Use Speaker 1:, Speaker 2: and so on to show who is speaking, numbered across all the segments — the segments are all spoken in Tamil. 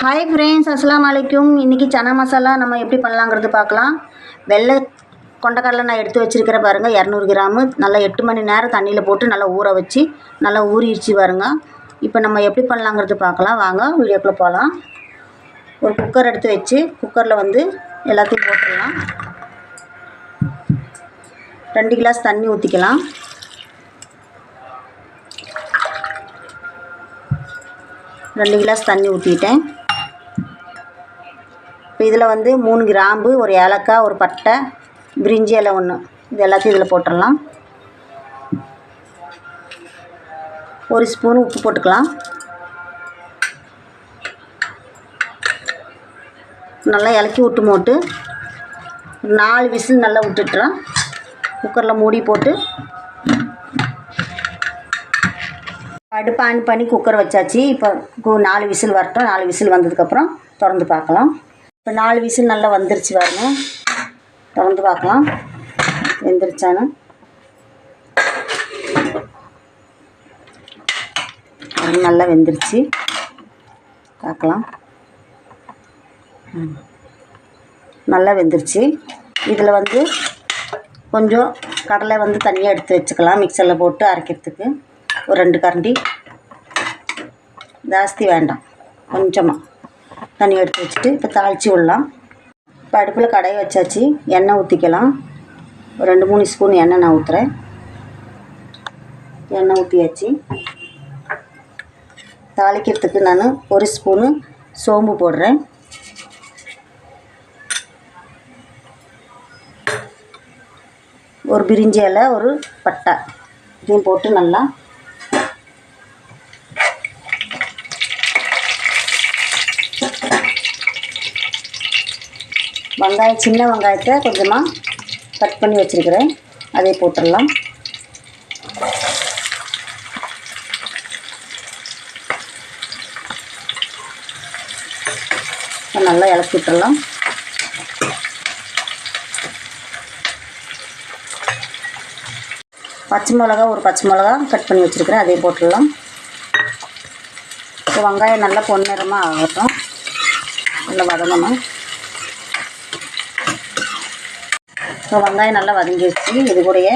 Speaker 1: ஹாய் ஃப்ரெண்ட்ஸ் அஸ்லாம் அலைக்கும். இன்றைக்கி சனா மசாலா நம்ம எப்படி பண்ணலாங்கிறது பார்க்கலாம். வெள்ளை கொண்டக்கடலை நான் எடுத்து வச்சுருக்கிறேன் பாருங்கள் இரநூறு கிராமு. நல்லா எட்டு மணி நேரம் தண்ணியில் போட்டு நல்லா ஊற வச்சு நல்லா ஊறிடுச்சு பாருங்க. இப்போ நம்ம எப்படி பண்ணலாங்கிறது பார்க்கலாம். வாங்க வீடியோக்குள்ளே போகலாம் ஒரு குக்கர் எடுத்து வச்சு குக்கரில் வந்து எல்லாத்தையும் போட்டுடலாம். ரெண்டு கிளாஸ் தண்ணி ஊற்றிக்கலாம் ரெண்டு கிளாஸ் தண்ணி ஊற்றிக்கிட்டேன் இப்போ இதில் வந்து மூணு கிராம்பு ஒரு ஏலக்காய் ஒரு பட்டை பிரிஞ்சி இலை ஒன்று. இது எல்லாத்தையும் இதில் போட்டுடலாம். ஒரு ஸ்பூன் உப்பு போட்டுக்கலாம். நல்லா இலக்கி விட்டு போட்டு நாலு விசில் நல்லா விட்டுட்டுறேன். குக்கரில் மூடி போட்டு. அடுப்பு ஆன் பண்ணி குக்கர் வச்சாச்சு. இப்போ கு- நாலு விசில் வரட்டும். நாலு விசில் வந்ததுக்கப்புறம் திறந்து பார்க்கலாம். இப்போ நாலு விசில் நல்லா வந்துருச்சு பாருங்க. திறந்து பார்க்கலாம். வெந்துருச்சான்னு நல்லா வெந்துருச்சு. பார்க்கலாம். நல்லா வெந்துருச்சு. இதில் வந்து கொஞ்சம் கடலை வந்து தனியாக எடுத்து வச்சுக்கலாம். மிக்சரில் போட்டு அரைக்கிறதுக்கு. ஒரு ரெண்டு கரண்டி. ஜாஸ்தி வேண்டாம். கொஞ்சமாக தண்ணி எடுத்து வச்சுட்டு இப்போ தாளித்து விடலாம். இப்போ அடுப்பில் கடையை வச்சாச்சு. எண்ணெய் ஊற்றிக்கலாம் ஒரு ரெண்டு மூணு ஸ்பூன் எண்ணெய் நான் ஊற்றுறேன் எண்ணெய் ஊற்றியாச்சு தாளிக்கிறதுக்கு நான் ஒரு ஸ்பூனு சோம்பு போடுறேன். ஒரு பிரிஞ்சி இலை ஒரு பட்டை. இதையும் போட்டு நல்லா வெங்காயம் சின்ன வெங்காயத்தை கொஞ்சமாக கட் பண்ணி வச்சுருக்கிறேன். அதை போட்டுடலாம். நல்லா இலக்கி விட்டுடலாம். பச்சை மிளகா ஒரு பச்சை மிளகா கட் பண்ணி வச்சுருக்கிறேன். அதையும் போட்டுடலாம். இப்போ வெங்காயம் நல்லா பொன்னிறமாக ஆகட்டும். நல்லா வதங்கணும். இப்போ வெங்காயம் நல்லா வதங்கிடுச்சு இது கூடயே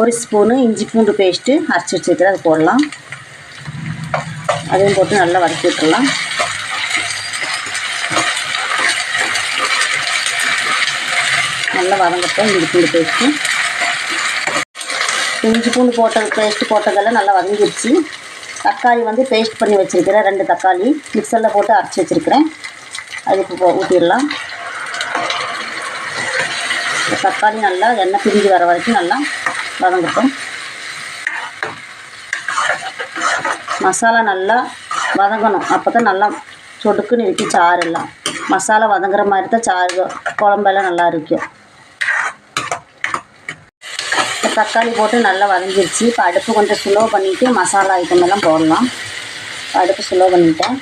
Speaker 1: ஒரு ஸ்பூனு இஞ்சி பூண்டு பேஸ்ட்டு அரைச்சி வச்சுருக்கிறேன். அது போடலாம். அதையும் போட்டு நல்லா வதக்கி விட்டுறலாம் நல்லா வதங்கட்டும் இஞ்சி பூண்டு பேஸ்ட்டு இஞ்சி பூண்டு போட்ட பேஸ்ட்டு போட்டதெல்லாம் நல்லா வதங்கிடுச்சு. தக்காளி வந்து பேஸ்ட் பண்ணி வச்சுருக்கிறேன் ரெண்டு தக்காளி மிக்சரில் போட்டு அரைச்சி வச்சுருக்கிறேன். அதுக்கு ஊற்றிடலாம் தக்காளி நல்லா எண்ணெய் பிரிஞ்சு வர வரைக்கும் நல்லா வதங்கட்டும். மசாலா நல்லா வதங்கணும். அப்போ தான் நல்லா சொடுக்குன்னு இருக்கு சாறெல்லாம் மசாலா வதங்குற மாதிரி தான் சாறு குழம்பெல்லாம் நல்லா இருக்கும். இப்போ தக்காளி போட்டு நல்லா வதங்கிருச்சு. இப்போ அடுப்பு கொஞ்சம் ஸ்லோ பண்ணிவிட்டு மசாலா ஐட்டம் எல்லாம் போடலாம். அடுப்பு ஸ்லோ பண்ணிட்டேன்.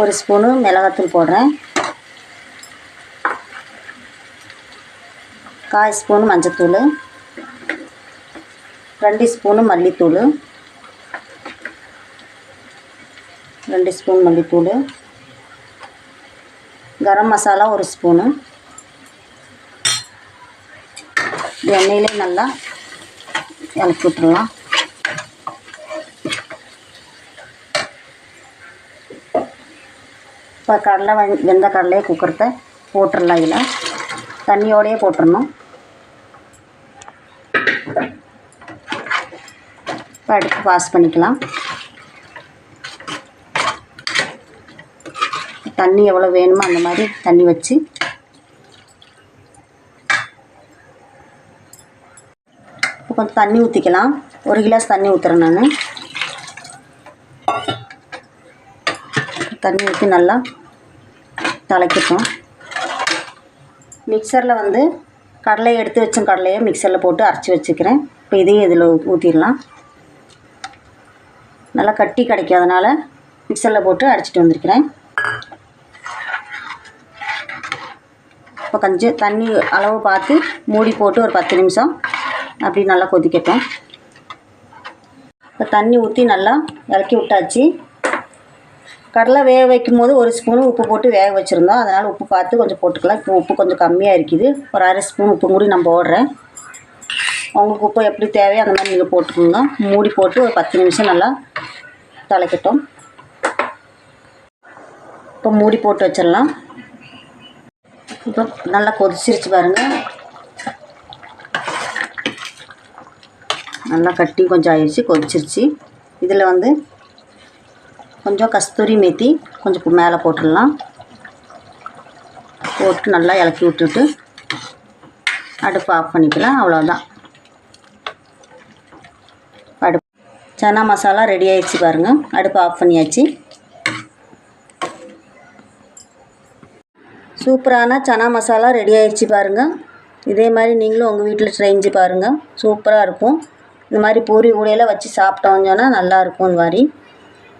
Speaker 1: ஒரு ஸ்பூனு மிளகாத்தூள் போடுறேன். கால் ஸ்பூனு மஞ்சத்தூள். ரெண்டு ஸ்பூனு மல்லித்தூள். ரெண்டு ஸ்பூன் மல்லித்தூள். கரம் மசாலா ஒரு ஸ்பூனு. எண்ணெயிலே நல்லா இலக்கி விட்ருலாம் இப்போ கடலை வெந்த கடலையை குக்கரத்தை போட்டுடலாம் இதில். தண்ணியோடையே போட்டுடணும் இப்போ அடுப்பு பாஸ் பண்ணிக்கலாம். தண்ணி எவ்வளோ வேணுமோ அந்த மாதிரி தண்ணி வச்சு. இப்போ கொஞ்சம் தண்ணி ஊற்றிக்கலாம் ஒரு கிளாஸ் தண்ணி ஊற்றுறேன் நான். தண்ணி ஊற்றி நல்லா தலைக்கட்டும். மிக்சரில் வந்து கடலை எடுத்து வச்ச கடலையை மிக்சரில் போட்டு அரைச்சி வச்சுக்கிறேன். இப்போ இதையும் இதில் ஊற்றிடலாம் நல்லா கட்டி கிடைக்காதனால மிக்சரில் போட்டு அரைச்சிட்டு வந்திருக்கிறேன். இப்போ கொஞ்சம் தண்ணி அளவு பார்த்து மூடி போட்டு ஒரு பத்து நிமிஷம் அப்படி நல்லா கொதிக்கட்டும். இப்போ தண்ணி ஊற்றி நல்லா இறக்கி விட்டாச்சு. கடலை வேக வைக்கும் போது ஒரு ஸ்பூன் உப்பு போட்டு வேக வச்சுருந்தோம். அதனால் உப்பு பார்த்து கொஞ்சம் போட்டுக்கலாம். இப்போ உப்பு கொஞ்சம் கம்மியாக இருக்குது. ஒரு அரை ஸ்பூன் உப்பு மூடி நான் போடுறேன் உங்களுக்கு உப்பு எப்படி தேவையோ அந்த மாதிரி நீங்கள் போட்டுக்கோங்க. மூடி போட்டு ஒரு பத்து நிமிஷம் நல்லா தலைக்கட்டும். இப்போ மூடி போட்டு வச்சிடலாம். இப்போ நல்லா கொதிச்சிருச்சு பாருங்கள் நல்லா கட்டி கொஞ்சம் ஆயிடுச்சு கொதிச்சிருச்சு. இதில் வந்து கொஞ்சம் கஸ்தூரி மேத்தி கொஞ்சம் மேலே போட்டுடலாம். போட்டு நல்லா இலக்கி விட்டுட்டு அடுப்பு ஆஃப் பண்ணிக்கலாம். அவ்வளோதான் அடுப்பு சனா மசாலா ரெடி ஆயிடுச்சு பாருங்கள் அடுப்பு ஆஃப் பண்ணியாச்சு. சூப்பரான சனா மசாலா ரெடி ஆயிடுச்சு பாருங்கள் இதே மாதிரி நீங்களும் உங்கள் வீட்டில் செஞ்சு பாருங்கள் சூப்பராக இருக்கும். இந்த மாதிரி பூரி கூடையில் வச்சு சாப்பிட்டோம் சொன்னால் நல்லாயிருக்கும் இந்த மாதிரி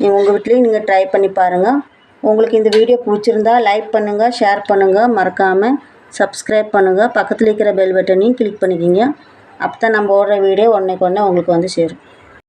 Speaker 1: நீங்கள் உங்கள் வீட்லேயும் நீங்கள் ட்ரை பண்ணி பாருங்கள் உங்களுக்கு இந்த வீடியோ பிடிச்சிருந்தா லைக் பண்ணுங்கள் ஷேர் பண்ணுங்கள் மறக்காமல் சப்ஸ்கிரைப் பண்ணுங்கள் பக்கத்தில் இருக்கிற பெல் பட்டனையும் கிளிக் பண்ணிக்கிங்க. அப்போ தான் நம்ம ஓடுற வீடியோ ஒன்றைக்கு ஒன்று உங்களுக்கு வந்து சேரும்.